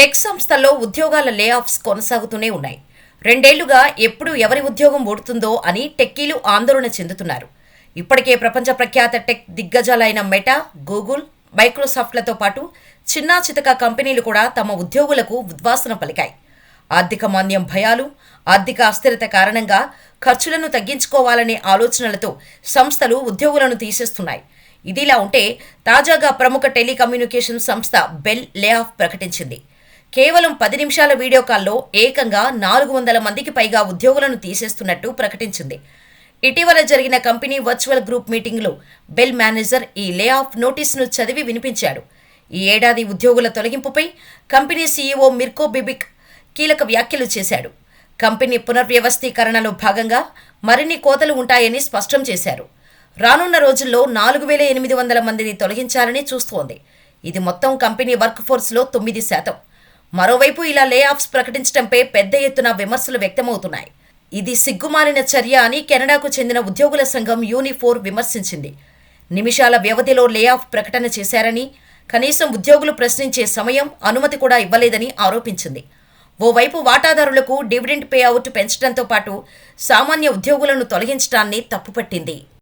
Tech సంస్థల్లో ఉద్యోగాల layoffs కొనసాగుతూనే ఉన్నాయి. రెండేళ్ళుగా ఎప్పుడు ఎవరి ఉద్యోగం ఊడుతుందో అని టెక్కీలు ఆందోళన చెందుతున్నారు. ఇప్పటికే ప్రపంచ ప్రఖ్యాత టెక్ దిగ్గజాలైన మెటా గూగుల్ మైక్రోసాఫ్ట్లతో పాటు చిన్నా చితక కంపెనీలు కూడా తమ ఉద్యోగులకు ఉద్వాసన పలికాయి. ఆర్థిక మాంద్యం భయాలు ఆర్థిక అస్థిరత కారణంగా ఖర్చులను తగ్గించుకోవాలనే ఆలోచనలతో సంస్థలు ఉద్యోగులను తీసేస్తున్నాయి. ఇదిలా ఉంటే తాజాగా ప్రముఖ టెలికమ్యూనికేషన్ సంస్థ బెల్ లేఆఫ్ ప్రకటించింది. కేవలం పది నిమిషాల వీడియో కాల్లో ఏకంగా నాలుగు వందల మందికి పైగా ఉద్యోగులను తీసేస్తున్నట్టు ప్రకటించింది. ఇటీవల జరిగిన కంపెనీ వర్చువల్ గ్రూప్ మీటింగ్లో బెల్ మేనేజర్ ఈ లే ఆఫ్ నోటీసును చదివి వినిపించాడు. ఈ ఏడాది ఉద్యోగుల తొలగింపుపై కంపెనీ సీఈఓ మిర్కో బిబిక్ కీలక వ్యాఖ్యలు చేశాడు. కంపెనీ పునర్వ్యవస్థీకరణలో భాగంగా మరిన్ని కోతలు ఉంటాయని స్పష్టం చేశారు. రానున్న రోజుల్లో నాలుగు వేల ఎనిమిది వందల మందిని తొలగించాలని చూస్తోంది. ఇది మొత్తం కంపెనీ వర్క్ ఫోర్స్లో తొమ్మిది శాతం. మరోవైపు ఇలా లే ఆఫ్స్ ప్రకటించడంపై పెద్ద ఎత్తున విమర్శలు వ్యక్తమవుతున్నాయి. ఇది సిగ్గుమాలిన చర్య అని కెనడాకు చెందిన ఉద్యోగుల సంఘం యూనిఫోర్ విమర్శించింది. నిమిషాల వ్యవధిలో లే ఆఫ్ ప్రకటన చేశారని కనీసం ఉద్యోగులు ప్రశ్నించే సమయం అనుమతి కూడా ఇవ్వలేదని ఆరోపించింది. ఓవైపు వాటాదారులకు డివిడెండ్ పే అవుట్ పెంచడంతో పాటు సామాన్య ఉద్యోగులను తొలగించడాన్ని తప్పుపట్టింది.